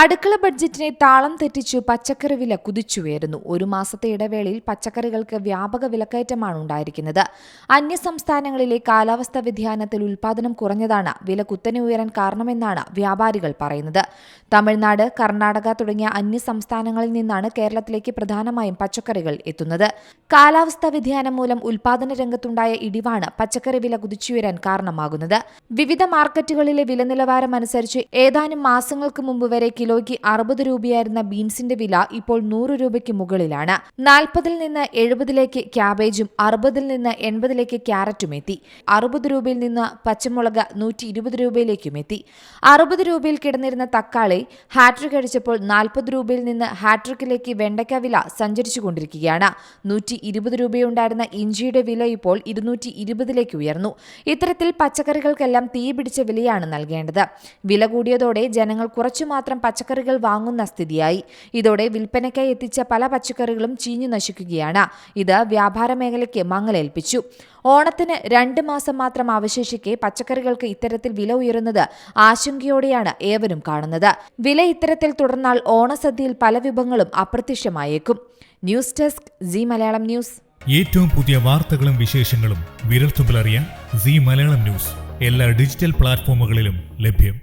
അടുക്കള ബഡ്ജറ്റിനെ താളം തെറ്റിച്ചു പച്ചക്കറി വില കുതിച്ചുയരുന്നു. ഒരു മാസത്തെ ഇടവേളയിൽ പച്ചക്കറികൾക്ക് വ്യാപക വിലക്കയറ്റമാണ് ഉണ്ടായിരിക്കുന്നത്. അന്യ സംസ്ഥാനങ്ങളിലെ കാലാവസ്ഥാ വ്യതിയാനത്തിൽ ഉൽപാദനം കുറഞ്ഞതാണ്. വില കുത്തനെ ഉയരാൻ കാരണമെന്നാണ് വ്യാപാരികൾ പറയുന്നത്. തമിഴ്നാട് കർണാടക തുടങ്ങിയ അന്യ സംസ്ഥാനങ്ങളിൽ നിന്നാണ് കേരളത്തിലേക്ക് പ്രധാനമായും പച്ചക്കറികൾ എത്തുന്നത്. കാലാവസ്ഥാ വ്യതിയാനം മൂലം ഉൽപാദന രംഗത്തുണ്ടായ ഇടിവാണ് പച്ചക്കറി വില കുതിച്ചുയരാൻ കാരണമാകുന്നത്. വിവിധ മാർക്കറ്റുകളിലെ വില നിലവാരം അനുസരിച്ച് ഏതാനും മാസങ്ങൾക്ക് മുമ്പ് വരെ കിലോയ്ക്ക് അറുപത് രൂപയായിരുന്ന ബീൻസിന്റെ വില ഇപ്പോൾ നൂറ് രൂപയ്ക്ക് മുകളിലാണ്. നാൽപ്പതിൽ നിന്ന് എഴുപതിലേക്ക് ക്യാബേജും അറുപതിൽ നിന്ന് എൺപതിലേക്ക് ക്യാരറ്റും എത്തി. അറുപത് രൂപയിൽ നിന്ന് പച്ചമുളക് നൂറ്റി ഇരുപത് രൂപയിലേക്കും എത്തി. അറുപത് രൂപയിൽ കിടന്നിരുന്ന തക്കാളി ഹാട്രിക് അടിച്ചപ്പോൾ നാൽപ്പത് രൂപയിൽ നിന്ന് ഹാട്രിക്കിലേക്ക് വെണ്ടയ്ക്ക വില സഞ്ചരിച്ചുകൊണ്ടിരിക്കുകയാണ്. നൂറ്റി ഇരുപത് രൂപയുണ്ടായിരുന്ന ഇഞ്ചിയുടെ വില ഇപ്പോൾ ഇരുന്നൂറ്റി ഇരുപതിലേക്ക് ഉയർന്നു. ഇത്തരത്തിൽ പച്ചക്കറികൾക്കെല്ലാം തീ പിടിച്ച വിലയാണ് നൽകേണ്ടത്. വില കൂടിയതോടെ ജനങ്ങൾ കുറച്ചു മാത്രം പച്ചക്കറികൾ വാങ്ങുന്ന സ്ഥിതിയായി. ഇതോടെ വിൽപ്പനയ്ക്കായി എത്തിച്ച പല പച്ചക്കറികളും ചീഞ്ഞു നശിക്കുകയാണ്. ഇത് വ്യാപാര മേഖലയ്ക്ക് മങ്ങലേൽപ്പിച്ചു. ഓണത്തിന് രണ്ട് മാസം മാത്രം അവശേഷിക്കെ പച്ചക്കറികൾക്ക് ഇത്തരത്തിൽ വില ഉയരുന്നത് ആശങ്കയോടെയാണ് ഏവരും കാണുന്നത്. വില ഇത്തരത്തിൽ തുടർന്നാൽ ഓണസദ്യയിൽ പല വിഭവങ്ങളും അപ്രത്യക്ഷമായേക്കും. News desk Zee Malayalam news. ഏറ്റവും പുതിയ വാർത്തകളും വിശേഷങ്ങളും വിരൽത്തുമ്പിലറിയാൻ സി മലയാളം ന്യൂസ്. എല്ലാ ഡിജിറ്റൽ പ്ലാറ്റ്ഫോമുകളിലും ലഭ്യം.